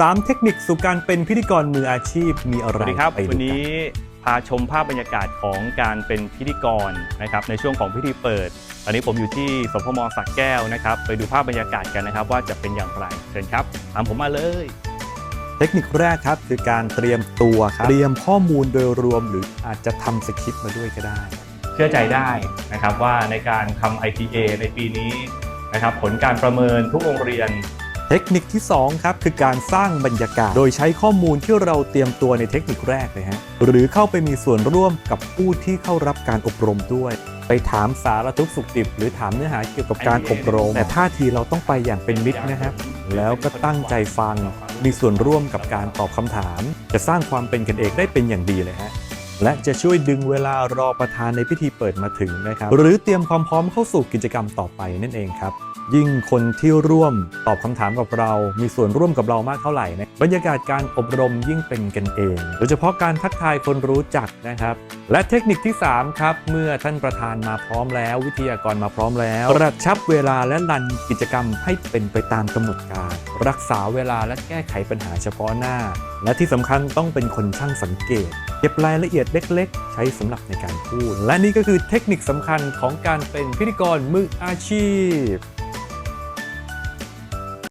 3 เทคนิคสู่การเป็นพิธีกรมืออาชีพมีอะไรสวัสดีครับ ไปดูวันกันี้พาชมภาพบรรยากาศของการเป็นพิธีกรนะครับในช่วงของพิธีเปิด ตอนนี้ผมอยู่ที่สพมสักแก้วนะครับ ไปดูภาพบรรยากาศกันนะครับ ว่าจะเป็นอย่างไรเชิญครับตามผมมาเลย เทคนิคแรกครับคือการเตรียมตัวครับ เตรียมข้อมูลโดยรวมหรืออาจจะทำสคริปต์มาด้วยก็ได้ เชื่อใจได้นะครับว่าในการทำ IPA ในปีนี้นะครับผลการประเมินทุกโรงเรียน เทคนิคที่ 2 ครับ คือการสร้างบรรยากาศ โดยใช้ข้อมูลที่เราเตรียมตัวในเทคนิคแรกเลยฮะหรือเข้าไปมีส่วนร่วมกับผู้ที่เข้ารับการอบรมด้วย ไปถามสารทุกสุขดิบ หรือถามเนื้อหาเกี่ยวกับการอบรม แต่ท่าทีเราต้องไปอย่างเป็นมิตรนะครับ แล้วก็ตั้งใจฟังมีส่วนร่วมกับการตอบคำถาม จะสร้างความเป็นกันเองได้เป็นอย่างดีเลยฮะ และจะช่วยดึงเวลารอประธานในพิธีเปิดมาถึงนะครับ หรือเตรียมความพร้อมเข้าสู่กิจกรรมต่อไปนั่นเองครับยิ่งคนที่ร่วมตอบคำถามกับเรา มีส่วนร่วมกับเรามากเท่าไหร่นะบรรยากาศการอบรมยิ่งเป็นกันเอง โดยเฉพาะการทักทายคนรู้จักนะครับ และเทคนิคที่ 3 ครับ เมื่อท่านประธานมาพร้อมแล้ว วิทยากรมาพร้อมแล้วกระชับเวลาและรันกิจกรรมให้เป็นไปตามกำหนดการ รักษาเวลาและแก้ไขปัญหาเฉพาะหน้า และที่สำคัญต้องเป็นคนช่างสังเกต เก็บรายละเอียดเล็ก ๆ ใช้สำหรับในการพูด และนี่ก็คือเทคนิคสำคัญของการเป็นพิธีกรมืออาชีพ